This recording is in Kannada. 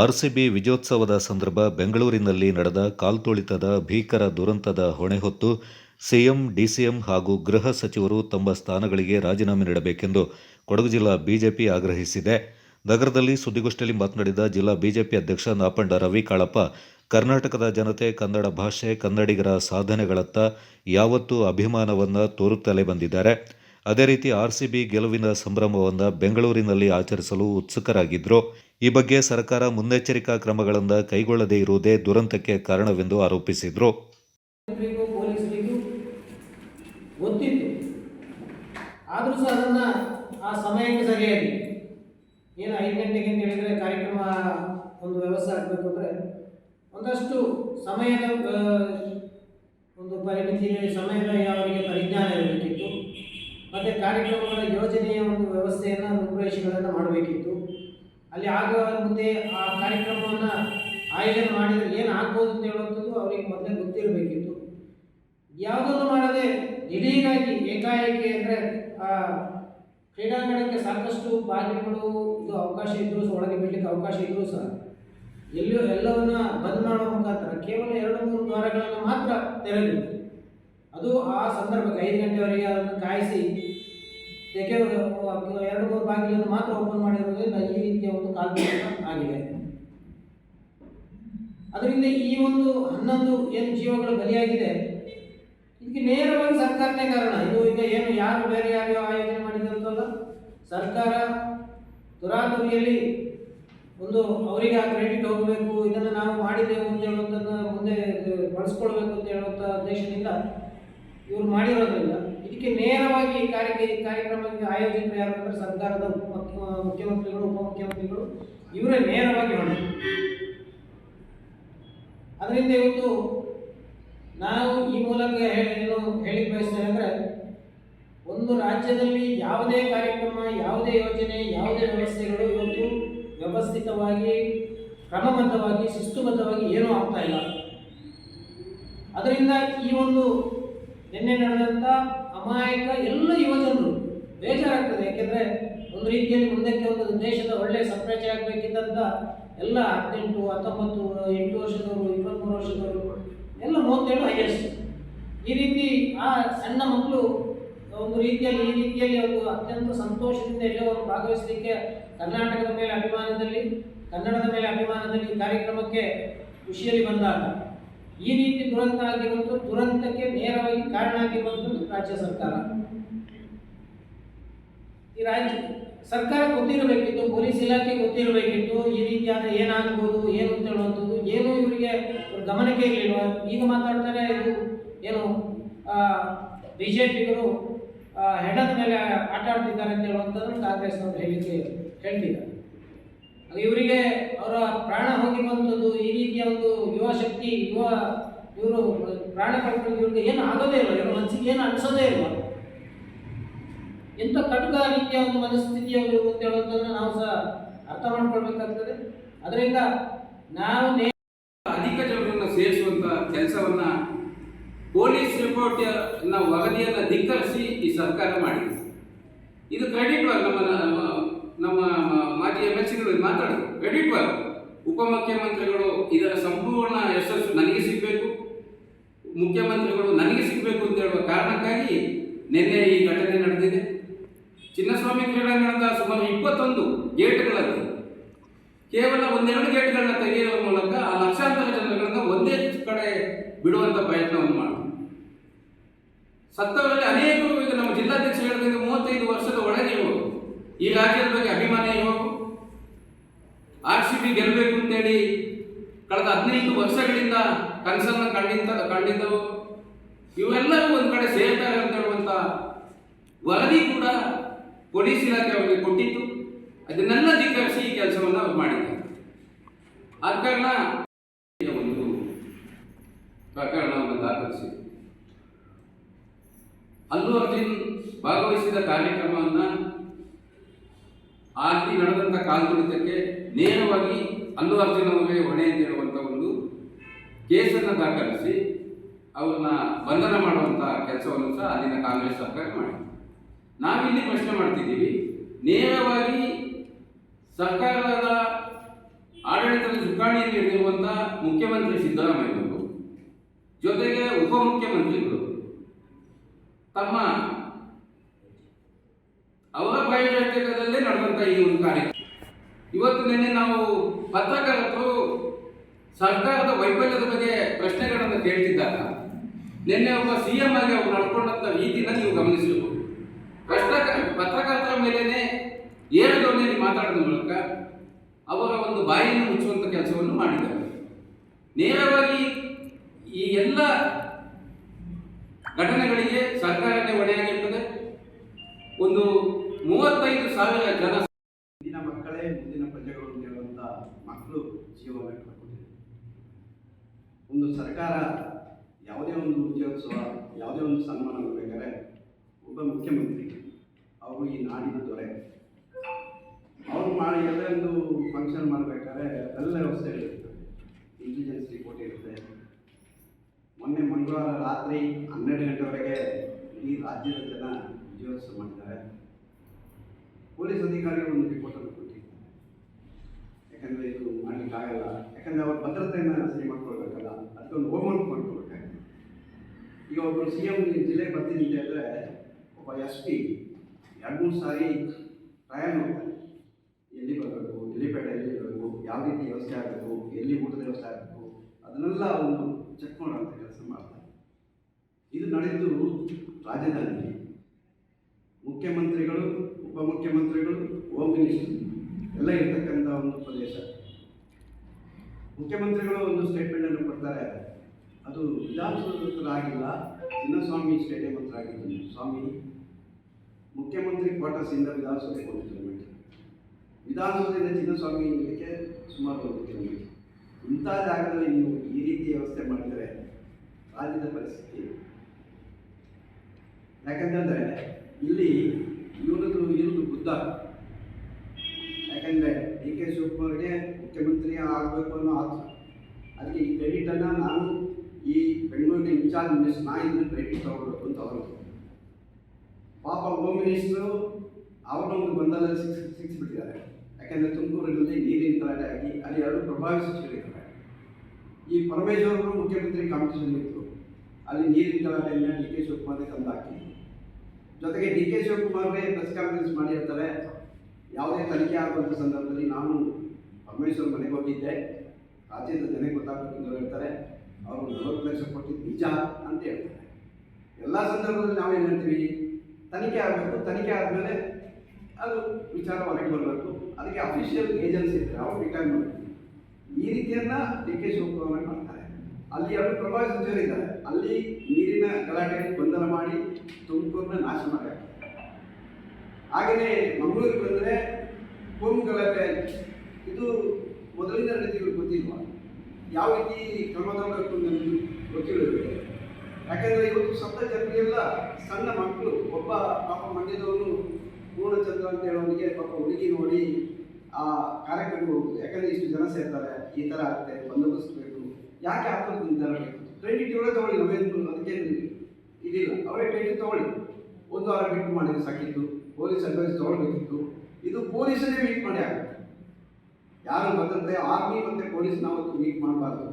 ಆರ್ಸಿಬಿ ವಿಜಯೋತ್ಸವದ ಸಂದರ್ಭ ಬೆಂಗಳೂರಿನಲ್ಲಿ ನಡೆದ ಕಾಲ್ತುಳಿತದ ಭೀಕರ ದುರಂತದ ಹೊಣೆ ಹೊತ್ತು ಸಿಎಂ, ಡಿಸಿಎಂ ಹಾಗೂ ಗೃಹ ಸಚಿವರು ತಮ್ಮ ಸ್ಥಾನಗಳಿಗೆ ರಾಜೀನಾಮೆ ನೀಡಬೇಕೆಂದು ಕೊಡಗು ಜಿಲ್ಲಾ ಬಿಜೆಪಿ ಆಗ್ರಹಿಸಿದೆ. ನಗರದಲ್ಲಿ ಸುದ್ದಿಗೋಷ್ಠಿಯಲ್ಲಿ ಮಾತನಾಡಿದ ಜಿಲ್ಲಾ ಬಿಜೆಪಿ ಅಧ್ಯಕ್ಷ ನಾಪಂಡ ರವಿ ಕಾಳಪ್ಪ, ಕರ್ನಾಟಕದ ಜನತೆ ಕನ್ನಡ ಭಾಷೆ ಕನ್ನಡಿಗರ ಸಾಧನೆಗಳತ್ತ ಯಾವತ್ತೂ ಅಭಿಮಾನವನ್ನು ತೋರುತ್ತಲೇ ಬಂದಿದ್ದಾರೆ. ಅದೇ ರೀತಿ ಆರ್ಸಿಬಿ ಗೆಲುವಿನ ಸಂಭ್ರಮವನ್ನು ಬೆಂಗಳೂರಿನಲ್ಲಿ ಆಚರಿಸಲು ಉತ್ಸುಕರಾಗಿದ್ದರು ಈ ಬಗ್ಗೆ ಸರ್ಕಾರ ಮುನ್ನೆಚ್ಚರಿಕಾ ಕ್ರಮಗಳನ್ನು ಕೈಗೊಳ್ಳದೇ ಇರುವುದೇ ದುರಂತಕ್ಕೆ ಕಾರಣವೆಂದು ಆರೋಪಿಸಿದರು. ಆದರೂ ಸಹ ಅದನ್ನು ಆ ಸಮಯಕ್ಕೆ ಸರಿಯಾಗಿ ಏನು ಐದು ಗಂಟೆಗೆ ಅಂತ ಹೇಳಿದರೆ ಕಾರ್ಯಕ್ರಮ ಒಂದು ವ್ಯವಸ್ಥೆ ಆಗಬೇಕು ಅಂದರೆ ಒಂದಷ್ಟು ಸಮಯದ ಒಂದು ಪರಿಮಿತಿ ಸಮಯದ ಅವರಿಗೆ ಪರಿಜ್ಞಾನ ಇರಬೇಕಿತ್ತು. ಮತ್ತು ಕಾರ್ಯಕ್ರಮಗಳ ಯೋಜನೆಯ ಒಂದು ವ್ಯವಸ್ಥೆಯನ್ನು ರೂಪುರೇಷೆಗಳನ್ನು ಮಾಡಬೇಕಿತ್ತು. ಅಲ್ಲಿ ಆಗುವ ಮುಂದೆ ಆ ಕಾರ್ಯಕ್ರಮವನ್ನು ಆಯೋಜನೆ ಮಾಡಿದರೆ ಏನು ಆಗ್ಬೋದು ಅಂತ ಹೇಳುವಂಥದ್ದು ಅವರಿಗೆ ಮೊದಲೇ ಗೊತ್ತಿರಬೇಕಿತ್ತು. ಯಾವುದನ್ನು ಮಾಡದೆ ದಿಢೀರಾಗಿ ಏಕಾಏಕಿ ಅಂದರೆ, ಆ, ಕ್ರೀಡಾಂಗಣಕ್ಕೆ ಸಾಕಷ್ಟು ಬಾಗಿಲುಗಳು ಇದು ಅವಕಾಶ ಇದ್ದರೂ ಸಹ, ಒಳಗೆ ಬಿಡಲಿಕ್ಕೆ ಅವಕಾಶ ಇದ್ದರೂ ಸಹ, ಎಲ್ಲೂ, ಎಲ್ಲವನ್ನ ಬಂದ್ ಮಾಡುವ ಮುಖಾಂತರ ಕೇವಲ ಎರಡು, ಮೂರು ದ್ವಾರಗಳನ್ನು ಮಾತ್ರ ತೆರೆದು, ಅದು ಆ ಸಂದರ್ಭಕ್ಕೆ ಐದು ಗಂಟೆವರೆಗೆ ಅದನ್ನು ಕಾಯಿಸಿ ತೆಗೆ ಎರಡು ಮೂರು ಬಾಗಿಲನ್ನು ಮಾತ್ರ ಓಪನ್ ಮಾಡಿರೋದ್ರಿಂದ ಈ ರೀತಿಯ ಒಂದು ಕಾಲ್ಪನಿಕ ಆಗಿದೆ. ಅದರಿಂದ ಈ ಒಂದು ಹನ್ನೊಂದು ಏನು ಜೀವಗಳು ಬಲಿಯಾಗಿದೆ. ಇದಕ್ಕೆ ನೇರವಾಗಿ ಸರ್ಕಾರನೇ ಕಾರಣ. ಇದು ಈಗ ಏನು ಯಾರು ಬೇರೆ ಯಾರು ಆಯೋಜನೆ ಮಾಡಿದಂತಲ್ಲ ಸರ್ಕಾರ ತುರಾತುರಿಯಲ್ಲಿ ಒಂದು ಅವರಿಗೆ ಆ ಕ್ರೆಡಿಟ್ ಹೋಗಬೇಕು, ಇದನ್ನು ನಾವು ಮಾಡಿದೆವು ಅಂತ ಹೇಳುವಂಥದ್ದನ್ನು ಮುಂದೆ ಬಳಸ್ಕೊಳ್ಬೇಕು ಅಂತ ಹೇಳುವಂಥ ಉದ್ದೇಶದಿಂದ ಇವರು ಮಾಡಿರೋದ್ರಿಂದ ಇದಕ್ಕೆ ನೇರವಾಗಿ ಈ ಕಾರ್ಯ ಈ ಕಾರ್ಯಕ್ರಮಕ್ಕೆ ಆಯೋಜಕರು ಯಾರು ಸರ್ಕಾರದ ಮುಖ್ಯಮಂತ್ರಿಗಳು, ಉಪಮುಖ್ಯಮಂತ್ರಿಗಳು, ಇವರೇ ನೇರವಾಗಿ ಹೊಣೆ ಅದರಿಂದ ಇವತ್ತು ನಾವು ಈ ಮೂಲಕ ಏನು ಹೇಳಿಕ್ ಬಯಸ್ತೇವೆ ಅಂದರೆ ಒಂದು ರಾಜ್ಯದಲ್ಲಿ ಯಾವುದೇ ಕಾರ್ಯಕ್ರಮ, ಯಾವುದೇ ಯೋಜನೆ, ಯಾವುದೇ ವ್ಯವಸ್ಥೆಗಳು ಇವತ್ತು ವ್ಯವಸ್ಥಿತವಾಗಿ, ಕ್ರಮಬದ್ಧವಾಗಿ, ಶಿಸ್ತುಬದ್ಧವಾಗಿ ಏನೂ ಆಗ್ತಾ ಇಲ್ಲ. ಅದರಿಂದ ಈ ಒಂದು ನಿನ್ನೆ ನಡೆದಂಥ ಅಮಾಯಕ ಎಲ್ಲ ಯುವಜನರು ಬೇಜಾರಾಗ್ತದೆ. ಯಾಕೆಂದ್ರೆ ಒಂದು ರೀತಿಯಲ್ಲಿ ಮುಂದಕ್ಕೆ ಒಂದು ದೇಶದ ಒಳ್ಳೆಯ ಸಪ್ರೇಚ ಆಗಬೇಕಿದ್ದಂಥ ಎಲ್ಲ ಹದಿನೆಂಟು, ಹತ್ತೊಂಬತ್ತು, ಎಂಟು ವರ್ಷದವರು ಇಪ್ಪತ್ತ್ಮೂರು ವರ್ಷದವರು ಎಲ್ಲ ಮೂವತ್ತೇಳು ಹೈಯೆಸ್ಟ್ ಈ ರೀತಿ ಆ ಸಣ್ಣ ಮಕ್ಕಳು ಒಂದು ರೀತಿಯಲ್ಲಿ, ಈ ರೀತಿಯಲ್ಲಿ ಒಂದು ಅತ್ಯಂತ ಸಂತೋಷದಿಂದ ಎಲ್ಲವರು ಭಾಗವಹಿಸಲಿಕ್ಕೆ ಕರ್ನಾಟಕದ ಮೇಲೆ ಅಭಿಮಾನದಲ್ಲಿ, ಕನ್ನಡದ ಮೇಲೆ ಅಭಿಮಾನದಲ್ಲಿ ಕಾರ್ಯಕ್ರಮಕ್ಕೆ ಖುಷಿಯಲ್ಲಿ ಬಂದಾಗ ಈ ರೀತಿ ದುರಂತ ಆಗಿರುವುದು ದುರಂತಕ್ಕೆ ನೇರವಾಗಿ ಕಾರಣ ಆಗಿರುವಂಥದ್ದು ರಾಜ್ಯ ಸರ್ಕಾರ. ಈ ರಾಜ್ಯ ಸರ್ಕಾರ ಗೊತ್ತಿರಬೇಕಿತ್ತು, ಪೊಲೀಸ್ ಇಲಾಖೆ ಗೊತ್ತಿರಬೇಕಿತ್ತು, ಈ ರೀತಿಯಾದ ಏನಾಗ್ಬೋದು, ಏನು ಅಂತ ಹೇಳುವಂಥದ್ದು, ಏನು ಇವರಿಗೆ ಗಮನಕ್ಕೆ ಇರಲಿಲ್ಲ ಈಗ ಮಾತಾಡ್ತಾರೆ ಇದು, ಏನು ಬಿ ಜೆ ಪಿಗರು ಹೆಣದ ಮೇಲೆ ಆಟ ಆಡ್ತಿದ್ದಾರೆ ಅಂತ ಕಾಂಗ್ರೆಸ್ ಅವರು ಹೇಳಿಕೆ ಹೇಳ್ತಿದ್ದಾರೆ. ಇವರಿಗೆ ಅವರ ಪ್ರಾಣ ಹೋಗಿರುವಂಥದ್ದು ಈ ರೀತಿಯ ಒಂದು ಶಕ್ತಿ ಯುವ ಇವರು ಪ್ರಾಣ ಕಳ್ಕೊಂಡು ಇವ್ರಿಗೆ ಏನು ಆಗೋದೇ ಇಲ್ಲ, ಇವ್ರ ಮನಸ್ಸಿಗೆ ಏನು ಅನಿಸೋದೇ ಇಲ್ಲ. ಎಂಥ ಕಟುಕ ರೀತಿಯ ಒಂದು ಮನಸ್ಥಿತಿಯವರು ಅಂತ ಹೇಳೋದನ್ನು ನಾವು ಸಹ ಅರ್ಥ ಮಾಡ್ಕೊಳ್ಬೇಕಾಗ್ತದೆ. ಅದರಿಂದ ನಾವು ಅಧಿಕ ಜನರನ್ನು ಸೇರಿಸುವಂತ ಕೆಲಸವನ್ನ ಪೊಲೀಸ್ ರಿಪೋರ್ಟ್ ವರದಿಯನ್ನು ಧಿಕ್ಕರಿಸಿ ಈ ಸರ್ಕಾರ ಮಾಡಿದೆ. ಇದು ಕ್ರೆಡಿಟ್ ವರ್ಗ ನಮ್ಮ, ನಮ್ಮ- ಮಾಜಿ ಎಂ ಎಲ್ ಸಿಗಳು ಮಾತಾಡಿದ್ರು. ಕ್ರೆಡಿಟ್ ವರ್ಕ್ ಉಪಮುಖ್ಯಮಂತ್ರಿಗಳು ಇದರ ಸಂಪೂರ್ಣ ಯಶಸ್ಸು ನನಗೆ ಸಿಗಬೇಕು, ಮುಖ್ಯಮಂತ್ರಿಗಳು ನನಗೆ ಸಿಗಬೇಕು ಅಂತ ಹೇಳುವ ಕಾರಣಕ್ಕಾಗಿ ನಿನ್ನೆ ಈ ಘಟನೆ ನಡೆದಿದೆ. ಚಿನ್ನಸ್ವಾಮಿ ಕ್ರೀಡಾಂಗಣದ ಸುಮಾರು ಇಪ್ಪತ್ತೊಂದು ಗೇಟ್ಗಳಲ್ಲಿ, ಕೇವಲ ಒಂದೆರಡು ಗೇಟ್ಗಳನ್ನ ತೆಗೆಯುವ ಮೂಲಕ ಆ ಲಕ್ಷಾಂತರ ಜನಗಳನ್ನ ಒಂದೇ ಕಡೆ ಬಿಡುವಂತ ಪ್ರಯತ್ನವನ್ನು ಮಾಡಿದ್ರು. ಸತ್ತವರಲ್ಲಿ ಅನೇಕರು ಈಗ ನಮ್ಮ ಜಿಲ್ಲಾಧ್ಯಕ್ಷ ಹೇಳಿದಂಗೆ ಮೂವತ್ತೈದು ವರ್ಷದ ಒಳಗೆ ಇವರು ಈ ರಾಜ್ಯದ ಬಗ್ಗೆ ಅಭಿಮಾನ ಇರುವರು ಆರ್ ಸಿ ಬಿ ಗೆಲ್ಲಬೇಕು ಅಂತೇಳಿ ಕಳೆದ ಹದಿನೈದು ವರ್ಷಗಳಿಂದ ಕನಸನ್ನ ಕಂಡಿದ್ದ, ಕಂಡಿದ್ದವು. ಇವೆಲ್ಲರೂ ಒಂದು ಕಡೆ ಸೇರ್ತಾರೆ ಅಂತ ಹೇಳುವಂತ ವರದಿ ಕೂಡ ಪೊಲೀಸ್ ಇಲಾಖೆ ಅವರಿಗೆ ಕೊಟ್ಟಿತ್ತು. ಅದನ್ನೆಲ್ಲ ಧಿಕ್ಕರಿಸಿ ಈ ಕೆಲಸವನ್ನು ಅವ್ರು ಮಾಡಿದ್ದಾರೆ. ಆದ ಕಾರಣ ಒಂದು ಪ್ರಕರಣವನ್ನು ದಾಖಲಿಸಿ. ಅಲ್ಲೂ ಅರ್ಜುನ್ ಭಾಗವಹಿಸಿದ ಕಾರ್ಯಕ್ರಮವನ್ನು ಅಲ್ಲಿ ನಡೆದಂಥ ಕಾಲ್ತುಳಿತಕ್ಕೆ ನೇರವಾಗಿ ಅಲ್ಲು ಅರ್ಜುನ ಅವರಿಗೆ ಹೊಣೆ ಅಂತ ಒಂದು ಕೇಸನ್ನು ದಾಖಲಿಸಿ ಅವ್ರನ್ನ ಬಂಧನ ಮಾಡುವಂಥ ಕೆಲಸವನ್ನು ಸಹ ಅಲ್ಲಿನ ಕಾಂಗ್ರೆಸ್ ಸರ್ಕಾರ ಮಾಡಿದೆ. ನಾವಿಲ್ಲಿ ಪ್ರಶ್ನೆ ಮಾಡ್ತಿದ್ದೀವಿ, ನೇರವಾಗಿ ಸರ್ಕಾರದ ಆಡಳಿತದ ಮುಖ್ಯಮಂತ್ರಿ ಸಿದ್ದರಾಮಯ್ಯನವರು, ಜೊತೆಗೆ ಉಪಮುಖ್ಯಮಂತ್ರಿಗಳು ತಮ್ಮ ಅವರ ಪ್ರಾಯೋಜಕದಲ್ಲೇ ನಡೆದಂತ ಈ ಒಂದು ಕಾರ್ಯ ಇವತ್ತು ನಿನ್ನೆ ನಾವು ಪತ್ರಕರ್ತರು ಸರ್ಕಾರದ ವೈಫಲ್ಯದ ಬಗ್ಗೆ ಪ್ರಶ್ನೆಗಳನ್ನು ಕೇಳ್ತಿದ್ದಾಗ ನಿನ್ನೆ ಒಬ್ಬ ಸಿ ಎಂ ಆಗಿ ಅವರು ನಡ್ಕೊಂಡಂತ ರೀತಿನ ನೀವು ಗಮನಿಸಬೇಕು ಪ್ರಶ್ನ ಪತ್ರಕರ್ತರ ಮೇಲೇನೆ ಏಳು ಧ್ವನಿಯಲ್ಲಿ ಮಾತಾಡಿದ ಮೂಲಕ ಅವರ ಒಂದು ಬಾಯಿಯನ್ನು ಮುಚ್ಚುವಂತ ಕೆಲಸವನ್ನು ಮಾಡಿದ್ದಾರೆ. ನೇರವಾಗಿ ಈ ಎಲ್ಲ ಘಟನೆಗಳಿಗೆ ಸರ್ಕಾರನೇ ಹೊಣೆಯಾಗಿರ್ತದೆ. ಒಂದು ಮೂವತ್ತೈದು ಸಾವಿರ ಜನ ಇಂದಿನ ಮಕ್ಕಳೇ ಮುಂದಿನ ಪ್ರಜೆಗಳು ಅಂತ ಮಕ್ಕಳು ಜೀವನ ಒಂದು ಸರ್ಕಾರ ಯಾವುದೇ ಒಂದು ವಿಜಯೋತ್ಸವ ಯಾವುದೇ ಒಂದು ಸನ್ಮಾನ ಕೊಡಬೇಕಾದ್ರೆ ಒಬ್ಬ ಮುಖ್ಯಮಂತ್ರಿ, ಅವರು ಈ ನಾಡಿನ ದೊರೆ. ಅವರು ಮಾಡಿ ಒಂದು ಫಂಕ್ಷನ್ ಮಾಡಬೇಕಾದ್ರೆ ಎಲ್ಲ ವ್ಯವಸ್ಥೆಗಳಿರ್ತವೆ ಇಂಟೆಲಿಜೆನ್ಸ್ ರಿಪೋರ್ಟ್ ಇರುತ್ತೆ. ಮೊನ್ನೆ ಮಂಗಳವಾರ ರಾತ್ರಿ ಹನ್ನೆರಡು ಗಂಟೆವರೆಗೆ ಇಡೀ ರಾಜ್ಯದ ಜನ ಉದ್ಯೋಗ ಮಾಡಿದ್ದಾರೆ. ಪೊಲೀಸ್ ಅಧಿಕಾರಿ ಒಂದು ರಿಪೋರ್ಟನ್ನು ಕೊಟ್ಟಿದ್ದಾರೆ. ಯಾಕಂದರೆ ಇದು ಮಾಡಲಿಕ್ಕಾಗಲ್ಲ ಯಾಕಂದರೆ ಅವ್ರ ಭದ್ರತೆಯನ್ನು ಸರಿ ಮಾಡ್ಕೊಳ್ಬೇಕಲ್ಲ. ಅದಕ್ಕೊಂದು ಹೋಮ್ವರ್ಕ್ ಮಾಡ್ಕೊಳ್ಬೇಕಾಗುತ್ತೆ ಈಗ ಒಬ್ಬರು ಸಿ ಎಂ ಜಿಲ್ಲೆಗೆ ಬರ್ತೀನಿ ಅಂತ ಹೇಳಿದ್ರೆ, ಒಬ್ಬ ಎಸ್ ಪಿ, ಎರಡು ಮೂರು ಸಾರಿ ಪ್ರಯಾಣ ಹೋಗ್ತಾರೆ. ಎಲ್ಲಿ ಬರಬೇಕು ಎಲ್ಲಿಪೇಟ ಎಲ್ಲಿ ಬರಬೇಕು, ಯಾವ ರೀತಿ ವ್ಯವಸ್ಥೆ ಆಗಬೇಕು, ಎಲ್ಲಿ ಊಟದ ವ್ಯವಸ್ಥೆ ಆಗಬೇಕು, ಅದನ್ನೆಲ್ಲ ಒಂದು ಚೆಕ್ ಮಾಡುವಂಥ ಕೆಲಸ ಮಾಡ್ತಾರೆ. ಇದು ನಡೆದು ರಾಜಧಾನಿಯಲ್ಲಿ ಮುಖ್ಯಮಂತ್ರಿಗಳು ಉಪಮುಖ್ಯಮಂತ್ರಿಗಳು ಹೋಮ್ ಮಿನಿಸ್ಟರ್, ಎಲ್ಲ ಇರ್ತಕ್ಕಂಥ ಒಂದು ಪ್ರದೇಶ. ಮುಖ್ಯಮಂತ್ರಿಗಳು ಒಂದು ಸ್ಟೇಟ್ಮೆಂಟ್ ಅನ್ನು ಕೊಡ್ತಾರೆ. ಅದು ವಿಧಾನಸೌಧ ಹತ್ರ ಆಗಿಲ್ಲ, ಚಿನ್ನಸ್ವಾಮಿ ಸ್ಟೇಡಿಯಂ ಹತ್ರ ಆಗಿದ್ದು ಸ್ವಾಮಿ, ಮುಖ್ಯಮಂತ್ರಿ ಕ್ವಾರ್ಟರ್ಸ್ ಇಂದ ವಿಧಾನಸೌಧಕ್ಕೆ ಒಂದು ಕಿಲೋಮೀಟರ್ ವಿಧಾನಸೌಧದಿಂದ ಚಿನ್ನಸ್ವಾಮಿ ಇಲ್ಲಿಗೆ ಸುಮಾರು ಒಂದು ಕಿಲೋಮೀಟರ್ ಇಂಥ ಜಾಗದಲ್ಲಿ ನೀವು ಈ ರೀತಿ ವ್ಯವಸ್ಥೆ ಮಾಡಿದರೆ ರಾಜ್ಯದ ಪರಿಸ್ಥಿತಿ ಯಾಕಂತಂದ್ರೆ, ಇಲ್ಲಿ ಇವರದು ಇರುವುದು ಬುದ್ಧ ಯಾಕಂದ್ರೆ ಡಿ ಕೆ ಶಿವಕುಮಾರ್ಗೆ ಮುಖ್ಯಮಂತ್ರಿ ಆಗಬೇಕು ಅನ್ನೋ ಆಸೆ. ಅದಕ್ಕೆ ಈ ಕ್ರೆಡಿಟನ್ನು ನಾನು ಈ ಬೆಂಗಳೂರಿನ ಇನ್ಚಾರ್ಜ್ ಮಿನಿಸ್ಟರ್ ನಾ ಇದನ್ನ ಕ್ರೆಡಿಟ್ ತಗೊಳ್ಬೇಕು ಅಂತ ಅವರು. ಪಾಪ ಹೋಮ್ ಮಿನಿಸ್ಟರು ಅವರು ಗೊಂದಲ ಸಿಕ್ಸ್ ಸಿಕ್ಸ್ಬಿಟ್ಟಿದ್ದಾರೆ. ಯಾಕಂದರೆ ತುಮಕೂರಿನಲ್ಲಿ ನೀರಿನ ತಲಾಟೆ ಆಗಿ ಅಲ್ಲಿ ಎರಡು ಪ್ರಭಾವಿ ಸಚಿವರಿದ್ದಾರೆ ಈ ಪರಮೇಶ್ವರರು ಮುಖ್ಯಮಂತ್ರಿ ಕಾಂಪಿಟೇಷನ್ ಇತ್ತು. ಅಲ್ಲಿ ನೀರಿನ ಗಲಾಟೆಯನ್ನು ಡಿ ಕೆ ಶಿವಕುಮಾರ್ಗೆ ತಂದು ಹಾಕಿ ಜೊತೆಗೆ ಡಿ ಕೆ ಶಿವಕುಮಾರ್ಗೆ ಪ್ರೆಸ್ ಕಾನ್ಫರೆನ್ಸ್ ಮಾಡಿರ್ತಾರೆ. ಯಾವುದೇ ತನಿಖೆ ಆಗುವಂಥ ಸಂದರ್ಭದಲ್ಲಿ ನಾನು ಪರಮೇಶ್ವರ್ ಮನೆಗೆ ಹೋಗಿದ್ದೆ. ರಾಜ್ಯದ ಜನಕ್ಕೆ ಗೊತ್ತಾಗಬೇಕು ಹೇಳ್ತಾರೆ. ಅವರು ನಲವತ್ತು ಲಕ್ಷ ಕೊಟ್ಟಿದ್ದು ನಿಜ ಅಂತ ಹೇಳ್ತಾರೆ. ಎಲ್ಲ ಸಂದರ್ಭದಲ್ಲಿ ನಾವೇನು ಹೇಳ್ತೀವಿ ತನಿಖೆ ಆಗಬೇಕು, ತನಿಖೆ ಆದಮೇಲೆ ಅದು ವಿಚಾರ ಹೊರಗೆ ಬರಬೇಕು. ಅದಕ್ಕೆ ಅಫಿಷಿಯಲ್ ಏಜೆನ್ಸಿ ಇದ್ದಾರೆ ಅವ್ರು ರಿಟರ್ನ್ ಮಾಡ್ತೀವಿ. ಈ ರೀತಿಯನ್ನ ಡಿ ಕೆ ಶಿವಕುಮಾರ್ ಮಾಡ್ತಾರೆ. ಅಲ್ಲಿ ಎರಡು ಪ್ರಭಾವಿ ಸಚಿವರಿದ್ದಾರೆ ಅಲ್ಲಿ ನೀರಿನ ಗಲಾಟೆಯಲ್ಲಿ ಗೊಂದಲ ಮಾಡಿ ತುಮಕೂರನ್ನ ನಾಶ ಮಾಡಿ. ಹಾಗೆಯೇ ಮಂಗಳೂರಿಗೆ ಬಂದರೆ ಕೋಮು ಗಲಾಟೆ ಇದು ಮೊದಲಿಂದ ನಡೀತಿರೋ ಗೊತ್ತಿಲ್ವಾ? ಯಾವ ರೀತಿ ಕ್ರಮ ತಗೊಳ್ಬೇಕು ನಮಗೆ ಗೊತ್ತಿರಬೇಕು ಯಾಕಂದರೆ ಇವತ್ತು ಸಪ್ತ ಜನರಿಗೆಲ್ಲ ಸಣ್ಣ ಮಕ್ಕಳು, ಒಬ್ಬ ಪಾಪ ಮಂಡ್ಯದವನು ಪೂರ್ಣಚಂದ್ರ ಅಂತ ಹೇಳೋನಿಗೆ ಪಾಪ ಹುಡುಗಿ ನೋಡಿ ಆ ಕಾರ್ಯಕ್ರಮ ಹೋಗುದು ಯಾಕಂದ್ರೆ ಇಷ್ಟು ಜನ ಸೇರ್ತಾರೆ, ಈ ಥರ ಆಗುತ್ತೆ, ಬಂದೋಬಸ್ತ್ ಯಾಕೆ ಆಗ್ತದೆ ನಿಂತಾರ ಕ್ರೆಡಿಟ್ ಇವರೇ ತಗೊಳ್ಳಿ ನಾವೇನು ಅದಕ್ಕೇನು ಇದಿಲ್ಲ. ಅವರೇ ಕ್ರೆಡಿಟ್ ತಗೊಳ್ಳಿ. ಒಂದು ವಾರ ಬಿಟ್ಟು ಮಾಡಿದ್ರೆ ಸಾಕಿತ್ತು ಪೊಲೀಸ್ ಅಡ್ವೈಸ್ ತಗೊಳ್ಬೇಕಿತ್ತು. ಇದು ಪೊಲೀಸನ್ನೇ ಮೀಟ್ ಮಾಡಿ ಆಗುತ್ತೆ. ಯಾರು ಭದ್ರತೆ ಆರ್ಮಿ ಮತ್ತು ಪೊಲೀಸ್ ನಾವು ಮೀಟ್ ಮಾಡಬಾರ್ದು.